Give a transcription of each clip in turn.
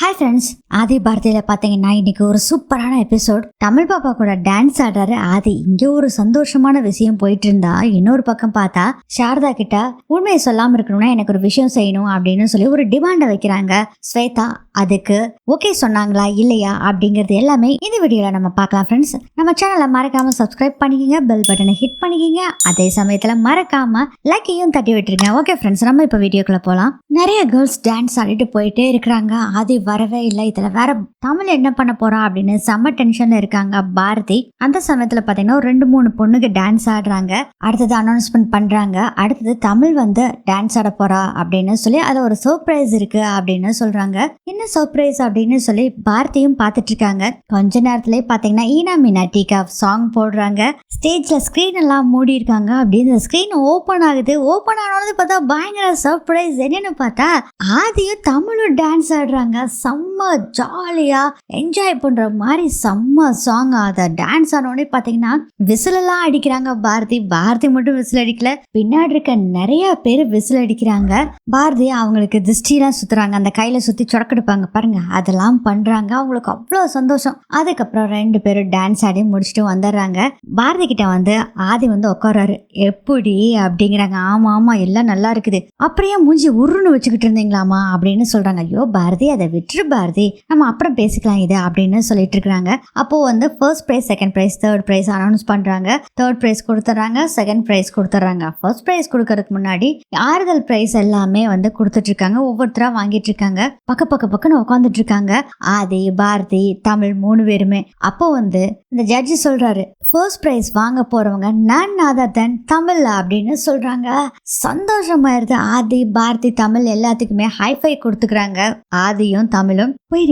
Hi friends ஆதி பாரதியில் பார்த்தீங்கன்னா இன்னைக்கு ஒரு சூப்பரான எபிசோட் தமிழ் பாப்பா கூட டான்ஸ் ஆடுறாரு. ஆதி இங்கே ஒரு சந்தோஷமான விஷயம் போயிட்டு இருந்தா இன்னொரு பக்கம் பார்த்தா சாரதா கிட்ட உண்மையை சொல்லாமல் இருக்கணும்னா எனக்கு ஒரு விஷயம் செய்யணும் அப்படின்னு சொல்லி ஒரு டிமாண்டை வைக்கிறாங்க. ஸ்வேதா அதுக்கு ஓகே சொன்னாங்களா இல்லையா அப்படிங்கிறது எல்லாமே இந்த வீடியோவில் நம்ம பார்க்கலாம் ஃப்ரெண்ட்ஸ் நம்ம சேனலை மறக்காமல் சப்ஸ்கிரைப் பண்ணிக்கிங்க பெல் பட்டனை ஹிட் பண்ணிக்கிங்க. அதே சமயத்தில் மறக்காமல் லைக்கையும் தட்டி விட்டுருங்க. ஓகே ஃப்ரெண்ட்ஸ் நம்ம இப்போ வீடியோக்குள்ளே போகலாம் நிறைய கேர்ள்ஸ் டான்ஸ் ஆடிட்டு போயிட்டே இருக்கிறாங்க. ஆதி வரவே இல்லை. இதில் வேற தமிழ் என்ன பண்ண போறா அப்படின்னு செம்ம டென்ஷன்ல இருக்காங்க பாரதி. அந்த சமயத்தில் பார்த்தீங்கன்னா ஒரு ரெண்டு மூணு பொண்ணுக்கு டான்ஸ் ஆடுறாங்க. அடுத்தது அனௌன்ஸ்மெண்ட் பண்றாங்க. அடுத்தது தமிழ் வந்து டான்ஸ் ஆட போறா அப்படின்னு சொல்லி அது ஒரு சர்ப்ரைஸ் இருக்கு அப்படின்னு சொல்றாங்க. என்ன சர்ப்ரைஸ் அப்படின்னு சொல்லி பாரதியும் பார்த்துட்டு இருக்காங்க. கொஞ்ச நேரத்திலே பார்த்தீங்கன்னா ஈனா மீனா சாங் போடுறாங்க. ஸ்டேஜ்ல ஸ்க்ரீன் எல்லாம் மூடி இருக்காங்க அப்படின்னு ஸ்க்ரீன் ஓப்பன் ஆகுது. ஓப்பன் ஆனது பார்த்தா பயங்கர சர்ப்ரைஸ் என்னென்னு பார்த்தா ஆதியும் தமிழும் டான்ஸ் ஆடுறாங்க. செம்ம ஜாலியாக என்ஜாய் பண்ணுற மாதிரி செம்ம சாங் அதை டான்ஸ் ஆனோடனே பார்த்தீங்கன்னா விசிலெல்லாம் அடிக்கிறாங்க பாரதி. பாரதி மட்டும் விசில் அடிக்கல. பின்னாடி இருக்க நிறைய பேர் விசில் அடிக்கிறாங்க. பாரதி அவங்களுக்கு திருஷ்டிலாம் சுற்றுறாங்க அந்த கையில் சுற்றி சொடக்கெடுப்பாங்க. பாருங்க அதெல்லாம் பண்ணுறாங்க அவங்களுக்கு அவ்வளோ சந்தோஷம். அதுக்கப்புறம் ரெண்டு பேரும் டான்ஸ் ஆடி முடிச்சுட்டு வந்துடுறாங்க. பாரதி கிட்ட வந்து ஆதி வந்து உட்காராரு எப்படி? அப்படிங்கிறாங்க. ஆமாம் ஆமா எல்லாம் நல்லா இருக்குது. அப்படியே மூஞ்சி உருன்னு வச்சுக்கிட்டு இருந்தீங்களாமா அப்படின்னு சொல்றாங்க. ஐயோ பாரதி அதை விட்டுரு பாரதி. நம்ம அப்புறம் பேசிக்கலாம் இது அப்படின்னு சொல்லிட்டு இருக்கிறாங்க அப்போ வந்து first prize second prize third prize announce பண்றாங்க. தேர்ட் ப்ரைஸ் கொடுத்துட்றாங்க செகண்ட் ப்ரைஸ் கொடுத்துட்றாங்க ஃபர்ஸ்ட் ப்ரைஸ் கொடுக்கறதுக்கு முன்னாடி ஆறுதல் ப்ரைஸ் எல்லாமே வந்து கொடுத்துட்டு இருக்காங்க ஒவ்வொருத்தரா வாங்கிட்டு இருக்காங்க பக்க பக்க பக்கம்னு உட்காந்துட்டு இருக்காங்க ஆதி பாரதி தமிழ் மூணு பேருமே. அப்போ வந்து இந்த ஜட்ஜி சொல்றாரு ஃபர்ஸ்ட் ப்ரைஸ் வாங்க போகிறவங்க நான் நாதத்தன் தமிழ் அப்படின்னு சொல்கிறாங்க சந்தோஷமாயிருது ஆதி பாரதி தமிழ் எல்லாத்துக்குமே ஹைஃபை கொடுத்துக்கிறாங்க. ஆதியும் தமிழும் போய்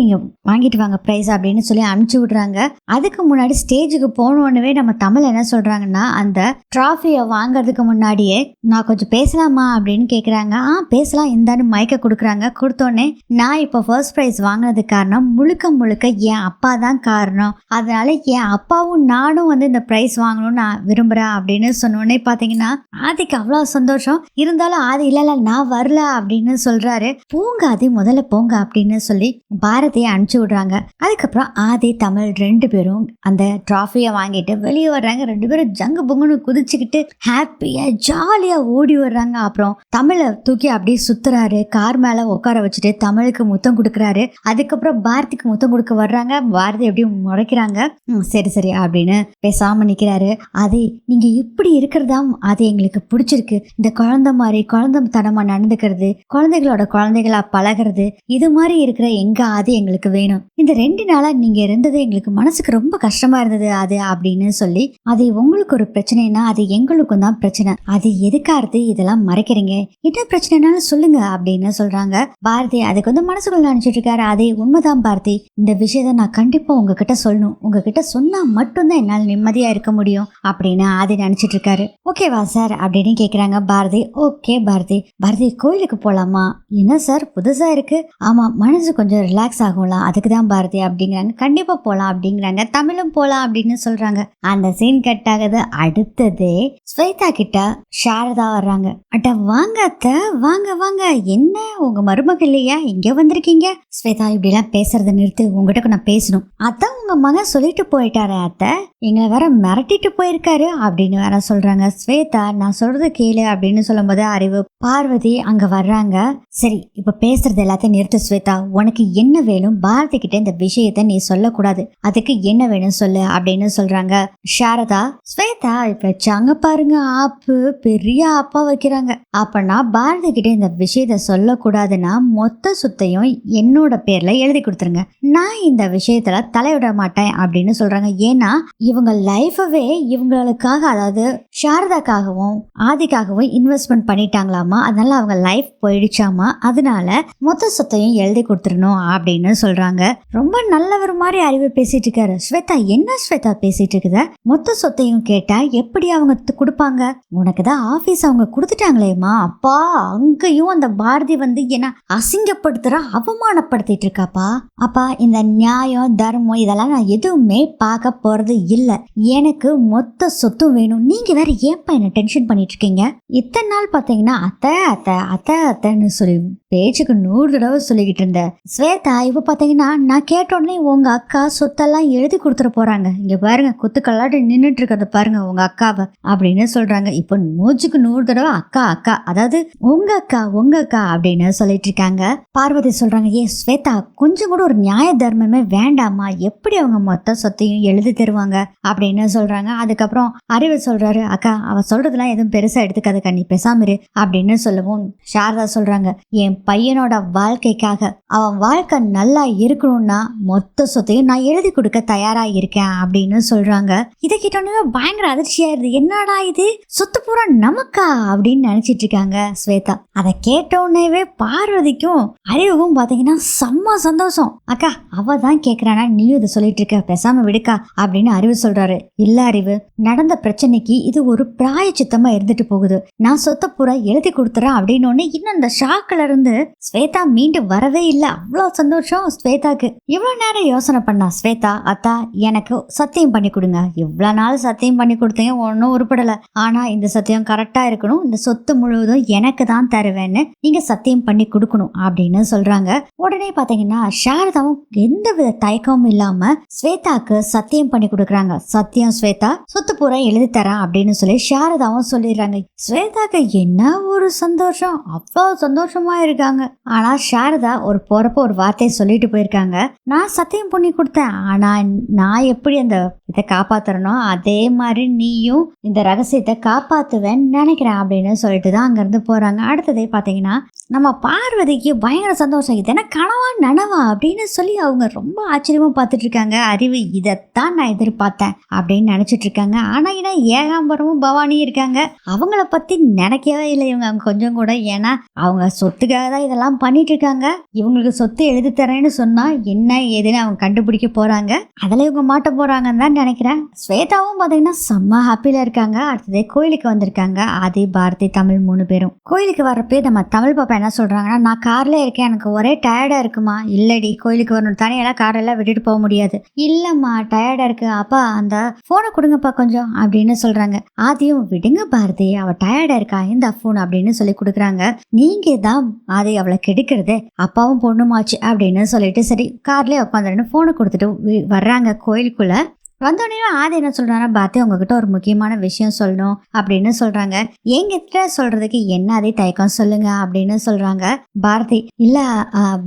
வாங்கிட்டு வாங்க ப்ரைஸ் அப்படின்னு சொல்லி அனுப்பிச்சி விடுறாங்க. அதுக்கு முன்னாடி ஸ்டேஜுக்கு போனோடனே நம்ம தமிழ் என்ன சொல்கிறாங்கன்னா அந்த ட்ராஃபியை வாங்குறதுக்கு முன்னாடியே நான் கொஞ்சம் பேசலாமா அப்படின்னு கேட்குறாங்க ஆ பேசலாம். இந்தான்னு மயக்க கொடுக்குறாங்க. கொடுத்தோடனே நான் இப்போ ஃபர்ஸ்ட் ப்ரைஸ் வாங்கினதுக்கு காரணம் முழுக்க முழுக்க என் அப்பா தான் காரணம். அதனால என் அப்பாவும் நானும் வந்து இந்த ப்ரைஸ் வாங்கணும்னு நான் விரும்புகிறேன் அப்படின்னு சொன்னோடனே பார்த்தீங்கன்னா ஆதிக்கு அவ்வளோ சந்தோஷம். இருந்தாலும் ஆதி இல்லை இல்லை நான் வரல அப்படின்னு சொல்கிறாரு போங்க ஆதி முதல்ல போங்க அப்படின்னு சொல்லி பாரதியை அனுப்பிச்சி விடுறாங்க. அதுக்கப்புறம் ஆதி தமிழ் ரெண்டு பேரும் அந்த ட்ராஃபியை வாங்கிட்டு வெளியே வர்றாங்க. ரெண்டு பேரும் ஜங்கு பொங்குன்னு குதிச்சுக்கிட்டு ஹாப்பியாக ஜாலியாக ஓடி வர்றாங்க. அப்புறம் தமிழை தூக்கி அப்படியே சுத்துறாரு. கார் மேலே உட்கார வச்சுட்டு தமிழுக்கு முத்தம் கொடுக்குறாரு. அதுக்கப்புறம் பாரதிக்கு முத்தம் கொடுக்க வர்றாங்க. பாரதி எப்படி முறைக்கிறாங்க. ம், சரி சரி அப்படின்னு பேசாம நிக்கிறாரு. அதே நீங்க இப்படி இருக்கிறதா அது எங்களுக்கு பிடிச்சிருக்கு. இந்த குழந்தை மாதிரி குழந்தைத்தனமா நடந்துக்கிறது குழந்தைகளோட குழந்தைகளா பழகிறது இது மாதிரி இருக்கிற எங்க அது எங்களுக்கு வேணும். இந்த ரெண்டு நாளா நீங்க இருந்தது எங்களுக்கு மனசுக்கு ரொம்ப கஷ்டமா இருந்தது அது அப்படின்னு சொல்லி அது உங்களுக்கு ஒரு பிரச்சனைனா அது எங்களுக்கும் தான் பிரச்சனை. அது எதுக்காருது? இதெல்லாம் மறைக்கிறீங்க. என்ன பிரச்சனைனாலும் சொல்லுங்க அப்படின்னு சொல்றாங்க. பாரதி அதுக்கு வந்து மனசுக்குள்ள நினைச்சிட்டு இருக்காரு. அதே உண்மைதான் பாரதி. இந்த விஷயத்த நான் கண்டிப்பா உங்ககிட்ட சொல்லணும். உங்ககிட்ட சொன்னா மட்டும்தான் என்னால் நிம்மதியா இருக்க முடியும் அப்படின்னு ஆதி நினைச்சிட்டு இருக்காரு. ஓகேவா சார் அப்படின்னு கேக்குறாங்க பாரதி. ஓகே பாரதி. பாரதி கோயிலுக்கு போலாமா? என்ன சார் புதுசா இருக்கு. ஆமா மனசு கொஞ்சம் ரிலாக்ஸ் ஆகும்ல. அதுக்கு தான் பாரதி அப்படிங்கிறாங்க. கண்டிப்பா போலாம் அப்படிங்கிறாங்க. தமிழும் போலாம் அப்படின்னு சொல்றாங்க. அந்த சீன் கட் ஆகுது. அடுத்தது ஸ்வேதா கிட்ட சாரதா வர்றாங்க. அட்ட வாங்க அத்த. வாங்க வாங்க. என்ன? உங்க மருமக இல்லையா? இங்க வந்திருக்கீங்க? ஸ்வேதா இப்படிலாம் பேசுறத நிறுத்து. உங்ககிட்ட நான் பேசணும். அதான் உங்க மகன் சொல்லிட்டு போயிட்டாரே அத்தை. எங்களை வேற மிரட்டிட்டு போயிருக்காரு அப்படின்னு வேற சொல்றாங்க. ஸ்வேதா நான் சொல்றது கேளு அப்படின்னு சொல்லும்போது அறிவு பார்வதி அங்க வர்றாங்க. சரி இப்ப பேசுறது எல்லாத்தையும் நிறுத்து ஸ்வேதா. உனக்கு என்ன வேணும்? பாரதி கிட்ட இந்த விஷயத்த நீ சொல்லக்கூடாது. அதுக்கு என்ன வேணும் சொல்லு அப்படின்னு சொல்றாங்க. சாரதா ஸ்வேதா இப்ப வச்சாங்க பாருங்க ஆப்பு பெரிய ஆப்பா வைக்கிறாங்க. அப்பனா பாரதி கிட்ட இந்த விஷயத்த சொல்லக்கூடாதுன்னா மொத்த சுத்தையும் என்னோட பேர்ல எழுதி கொடுத்துருங்க. நான் இந்த விஷயத்துல தலையிட மாட்டேன் அப்படின்னு சொல்றாங்க. ஏன்னா இவங்க லைஃபவே இவங்களுக்காக அதாவது சாரதாக்காகவும் ஆதிக்காகவும் இன்வெஸ்ட்மெண்ட் பண்ணிட்டாங்களாமா? அதனால அவங்க லைஃப் போயிடுச்சாமா? அதனால மொத்த சொத்தையும் எழுதி கொடுத்துடணும் அப்படின்னு சொல்றாங்க. ரொம்ப நல்லவர் மாதிரி அறிவு பேசிட்டு இருக்காரு. ஸ்வேதா என்ன ஸ்வேதா பேசிட்டு இருக்குத? மொத்த சொத்தையும் கேட்டா எப்படி அவங்க கொடுப்பாங்க? உனக்கு தான் ஆபீஸ் அவங்க கொடுத்துட்டாங்களேம்மா. அப்பா அங்கேயும் அந்த பாரதி வந்து என்ன அசிங்கப்படுத்துற அவமானப்படுத்திட்டு இருக்காப்பா. அப்பா இந்த நியாயம் தர்மம் இதெல்லாம் அதனால நான் எதுவுமே பார்க்க போறது இல்ல. எனக்கு மொத்த சொத்தும் வேணும். நீங்க வேற ஏன்பா என்ன டென்ஷன் பண்ணிட்டு இருக்கீங்க இத்தனை நாள் பாத்தீங்கன்னா அத்தை அத்தை அத்தை அத்தைன்னு சொல்லி பேச்சுக்கு நூறு தடவை சொல்லிக்கிட்டு இருந்தேன். ஸ்வேதா இப்ப பாத்தீங்கன்னா நான் கேட்ட உடனே உங்க அக்கா சொத்தெல்லாம் எழுதி கொடுத்துட போறாங்க. இங்க பாருங்க குத்துக்கல்லாட்டு நின்றுட்டு இருக்கிறத பாருங்க உங்க அக்காவை அப்படின்னு சொல்றாங்க. இப்போ மூச்சுக்கு நூறு தடவை அக்கா அக்கா அதாவது உங்க அக்கா உங்க அக்கா அப்படின்னு சொல்லிட்டு இருக்காங்க. பார்வதி சொல்றாங்க ஏ ஸ்வேதா கொஞ்சம் கூட ஒரு நியாய தர்மமே வேண்டாமா எப்படி அவங்க மொத்த சொத்தையும் எழுதி தருவாங்க அப்படின்னு சொல்றாங்க. அதுக்கப்புறம் அறிவு சொல்றாரு அக்கா அவ சொல்றதெல்லாம் எதுவும் பெருசா எடுத்துக்காதக்கா நீ பெசாமிரு அப்படின்னு சொல்லவும் சாரதா சொல்றாங்க. என் பையனோட வாழ்க்கைக்காக அவன் வாழ்க்கை நல்லா இருக்கணும்னா மொத்த சொத்தையும் நான் எழுதி கொடுக்க தயாரா இருக்கேன் அப்படின்னு சொல்றாங்க. இதை கேட்டோன்னே பயங்கர அதிர்ச்சியா இருது என்னடா இது? சொத்து பூரா நமக்கா? அப்படின்னு நினைச்சிட்டு இருக்காங்க ஸ்வேதா. அதை கேட்டோன்னேவே பார்வதிக்கும் அறிவுக்கும் பாத்தீங்கன்னா செம்ம சந்தோஷம். அக்கா அவ தான் கேக்குறானா? நீயும் இதை சொல்லிட்டு இருக்க பேசாம விடுக்கா அப்படின்னு அறிவு சொல்றாரு. இல்ல அறிவு நடந்த பிரச்சனைக்கு இது ஒரு பிராயச்சித்தமா இருந்துட்டு போகுது. நான் சொத்த பூரா எழுதி கொடுத்துறேன் அப்படின்னு இன்னும் அந்த ஷாக்ல இருந்து ஸ்வேதா மீண்டு வரவே இல்லை. அவ்வளோ சந்தோஷம் ஸ்வேதாக்கு. இவ்வளோ நேரம் யோசனை பண்ணா ஸ்வேதா அத்தா எனக்கு சத்தியம் பண்ணி கொடுங்க. இவ்வளோ நாள் சத்தியம் பண்ணி கொடுத்தீங்க ஒன்றும் உருப்படலை. ஆனால் இந்த சத்தியம் கரெக்டாக இருக்கணும். இந்த சொத்து முழுவதும் எனக்கு தான் தருவேன்னு நீங்கள் சத்தியம் பண்ணி கொடுக்கணும் அப்படின்னு சொல்கிறாங்க உடனே பார்த்தீங்கன்னா சாரதாவும் எந்த வித தயக்கமும் இல்லாமல் ஸ்வேதாக்கு சத்தியம் பண்ணி கொடுக்குறாங்க. சத்தியம் ஸ்வேதா சொத்து பூரா எழுதி தரேன் அப்படின்னு சொல்லி சாரதாவும் சொல்லிடுறாங்க. ஸ்வேதாக்கு என்ன ஒரு சந்தோஷம்? அவ்வளோ சந்தோஷமா இருக்காங்க. ஆனா சாரதா ஒரு போறப்ப ஒரு வார்த்தையை சொல்லிட்டு போயிருக்காங்க. நான் சத்தியம் பண்ணி கொடுத்தேன். ஆனா நான் எப்படி அந்த இதை காப்பாத்துறனோ அதே மாதிரி நீயும் இந்த ரகசியத்தை காப்பாத்துவேன்னு நினைக்கிறேன் அப்படின்னு சொல்லிட்டு தான் அங்கிருந்து போறாங்க. அடுத்ததே பார்த்தீங்கன்னா நம்ம பார்வதிக்கு பயங்கர சந்தோஷம். இது என்ன கனவா நனவா அப்படின்னு சொல்லி அவங்க ரொம்ப ஆச்சரியமா பார்த்துட்டு இருக்காங்க. அறிவு இதைத்தான் நான் எதிர்பார்த்தேன் அப்படின்னு நினச்சிட்டு இருக்காங்க. ஆனால் ஏன்னா ஏகாம்பரமும் பவானியும் இருக்காங்க. அவங்கள பற்றி நினைக்கவே இல்லை இவங்க அவங்க கொஞ்சம் கூட. ஏன்னா அவங்க சொத்துக்காக தான் இதெல்லாம் பண்ணிட்டு இருக்காங்க. இவங்களுக்கு சொத்து எழுதி தரேன்னு சொன்னால் என்ன ஏதுன்னு அவங்க கண்டுபிடிக்க போகிறாங்க அதில் இவங்க மாட்ட போகிறாங்கன்னு தான் நினைக்கிறேன். ஸ்வேதாவும் பார்த்தீங்கன்னா செம்ம ஹாப்பியில் இருக்காங்க. அடுத்தது கோயிலுக்கு வந்திருக்காங்க. ஆதி பாரதி தமிழ் மூணு பேரும். கோயிலுக்கு வரப்பே நம்ம தமிழ் பாப்பா என்ன சொல்கிறாங்கன்னா நான் காரில் இருக்கேன். எனக்கு ஒரே டயர்டாக இருக்குமா? இல்லடி கோயிலுக்கு வரணும். தானே எல்லாம் காரெல்லாம் விட்டுட்டு போக முடியாது. இல்லம்மா டயர்டா இருக்கு. அப்பா அந்த போனை கொடுங்கப்பா கொஞ்சம் அப்படின்னு சொல்றாங்க. ஆதியும் விடுங்க பாரதி. அவ டயர்டா இருக்கா? இந்த ஃபோன் அப்படின்னு சொல்லி கொடுக்குறாங்க. நீங்க தான் ஆதி அவளை கெடுக்கிறதே. அப்பாவும் பொண்ணுமாச்சு அப்படின்னு சொல்லிட்டு சரி கார்லயே உட்காந்துருன்னு போனை கொடுத்துட்டு வர்றாங்க கோயிலுக்குள்ள. வந்தோடனே ஆதி என்ன சொல்றாங்க பாரதி உங்ககிட்ட ஒரு முக்கியமான விஷயம் சொல்லணும் அப்படின்னு சொல்கிறாங்க எங்கிட்ட சொல்கிறதுக்கு என்ன அதே தயக்கம் சொல்லுங்க அப்படின்னு சொல்கிறாங்க பாரதி இல்லை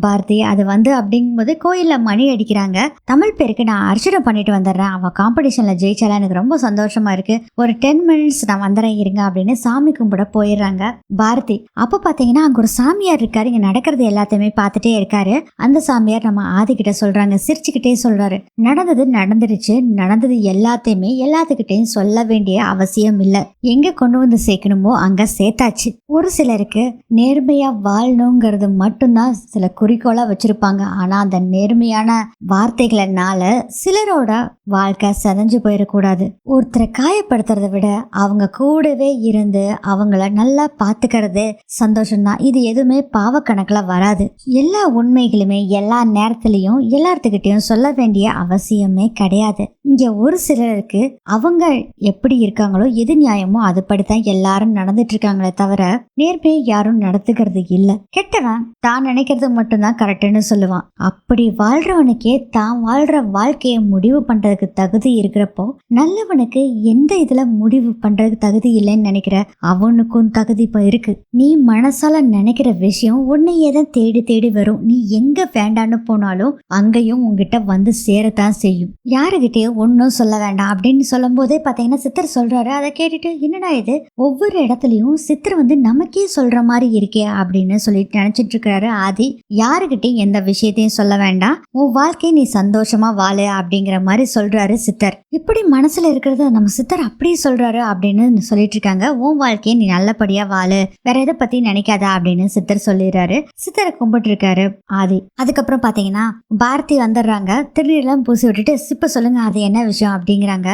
பாரதி அது வந்து அப்படிங்கும்போது கோயிலில் மணி அடிக்கிறாங்க. தமிழ் பேருக்கு நான் அர்ச்சனை பண்ணிட்டு வந்துடுறேன். அவன் காம்படிஷனில் ஜெயிச்சாலாம் எனக்கு ரொம்ப சந்தோஷமாக இருக்குது ஒரு டென் மினிட்ஸ் நான் வந்துடுறேன் இருங்க அப்படின்னு சாமி கும்பிட போயிடுறாங்க. பாரதி அப்போ பார்த்தீங்கன்னா அங்கே ஒரு சாமியார் இருக்காரு. இங்கே நடக்கிறது எல்லாத்தையுமே பார்த்துட்டே இருக்காரு. அந்த சாமியார் நம்ம ஆதிக்கிட்ட சொல்கிறாங்க சிரிச்சுக்கிட்டே சொல்கிறாரு நடந்தது நடந்துருச்சு நடந்தது எல்லாத்தையுமே எல்லாத்துக்கிட்டையும் சொல்ல வேண்டிய அவசியம் இல்லை. எங்க கொண்டு வந்து சேர்க்கணுமோ அங்க சேர்த்தாச்சு. ஒரு சிலருக்கு நேர்மையா வாழணுங்கிறது மட்டும்தான் சில குறிக்கோளா வச்சிருப்பாங்க. ஆனா அந்த நேர்மையான வார்த்தைகளைனால சிலரோட வாழ்க்கை செதஞ்சு போயிடக்கூடாது. ஒருத்தரை காயப்படுத்துறதை விட அவங்க கூடவே இருந்து அவங்கள நல்லா பார்த்துக்கிறது சந்தோஷம்தான். இது எதுவுமே பாவக்கணக்கில் வராது. எல்லா உண்மைகளுமே எல்லா நேரத்துலையும் எல்லாத்துக்கிட்டையும் சொல்ல வேண்டிய அவசியமே கிடையாது. இங்க ஒரு சிலருக்கு அவங்க எப்படி இருக்காங்களோ எது நியாயமோ அதுபடிதான் எல்லாரும் நடந்துட்டு இருக்காங்களே தவிர நேர்மையை யாரும் நடத்துக்கிறது இல்ல. கெட்டவன் தான் நினைக்கிறது மட்டும்தான் கரெக்டுன்னு சொல்லுவான். அப்படி வாழ்றவனுக்கே தான் வாழ்ற வாழ்க்கையை முடிவு பண்றதுக்கு தகுதி இருக்கிறப்போ நல்லவனுக்கு எந்த இதுல முடிவு பண்றதுக்கு தகுதி இல்லைன்னு நினைக்கிற அவனுக்கும் தகுதி இப்ப இருக்கு. நீ மனசால நினைக்கிற விஷயம் உன்னையே தான் தேடி தேடி வரும். நீ எங்க வேண்டான்னு போனாலும் அங்கேயும் உங்ககிட்ட வந்து சேரத்தான் செய்யும். யாருகிட்டயும் ஒன்றும் சொல்ல வேண்டாம் அப்படின்னு சொல்லும்போதே பார்த்தீங்கன்னா சித்தர் சொல்றாரு. அதை கேட்டுட்டு என்னடா இது? ஒவ்வொரு இடத்துலயும் சித்தர் வந்து நமக்கே சொல்ற மாதிரி இருக்கே அப்படின்னு சொல்லிட்டு நினச்சிட்டு இருக்கிறாரு ஆதி யாருகிட்டயும் எந்த விஷயத்தையும் சொல்ல வேண்டாம். உன் வாழ்க்கையை நீ சந்தோஷமா வாழு அப்படிங்கிற மாதிரி சொல்றாரு சித்தர். இப்படி மனசுல இருக்கிறத நம்ம சித்தர் அப்படியே சொல்றாரு அப்படின்னு சொல்லிட்டு இருக்காங்க. உன் வாழ்க்கையை நீ நல்லபடியா வாழு. வேற எதை பத்தி நினைக்காத அப்படின்னு சித்தர் சொல்லிடுறாரு. சித்தரை கும்பிட்டு இருக்காரு ஆதி. அதுக்கப்புறம் பாத்தீங்கன்னா பாரதி வந்துடுறாங்க. திருநீர்லாம் பூசி விட்டுட்டு சிப்ப சொல்லுங்க அது என்ன விஷயம் அப்படிங்கிறாங்க?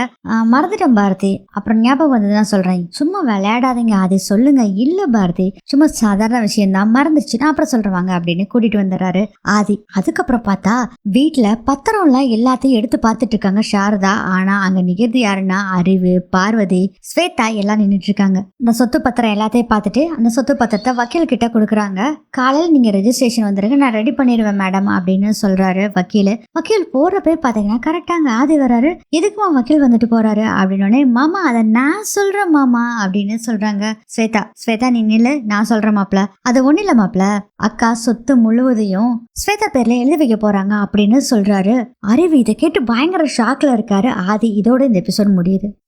மறந்துட்டேன் பாரதி. அப்புறம் ஞாபகம் வந்து தான் சொல்றேன். சும்மா விளையாடாதீங்க. ஆதி சொல்லுங்க. இல்ல பாரதி. சும்மா சாதாரண விஷயம் தான் மறந்துச்சு நான் அப்புறம் சொல்றவாங்க அப்படின்னு கூட்டிட்டு வந்துடுறாரு. ஆதி அதுக்கப்புறம் பார்த்தா வீட்டுல பத்திரம்லாம் எல்லாத்தையும் எடுத்து பார்த்துட்டு இருக்காங்க சாரதா. ஆனா அங்க நிக்கிறது யாருன்னா அறிவு பார்வதி ஸ்வேதா எல்லாம் நின்றுட்டு இருக்காங்க. இந்த சொத்து பத்திரம் எல்லாத்தையும் பார்த்துட்டு அந்த சொத்து பத்திரத்தை வக்கீல் கிட்ட கொடுக்குறாங்க. காலையில் நீங்க ரெஜிஸ்ட்ரேஷன் வந்துருங்க. நான் ரெடி பண்ணிடுவேன் மேடம் அப்படின்னு சொல்றாரு வக்கீல். வக்கீல் போறப்பே பாத்தீங்கன்னா கரெக்டாங்க ஆதி வராரு எதுக்குமா வக்கீல் வந்துட்டு போறாரு? அப்படின்னு மாமா அதை நான் சொல்றேன் மாமா அப்படின்னு சொல்றாங்க. ஸ்வேதா ஸ்வேதா நீ நில்லு. நான் சொல்றேன் மாப்ள அது ஒண்ணு இல்ல மாப்ள அக்கா சொத்து முழுவதையும் ஸ்வேதா பேர்ல எழுதி வைக்க போறாங்க அப்படின்னு சொல்றாரு. அறிவு இதை கேட்டு பயங்கர ஷாக்ல இருக்காரு. ஆதி இதோட இந்த எபிசோட் முடியுது.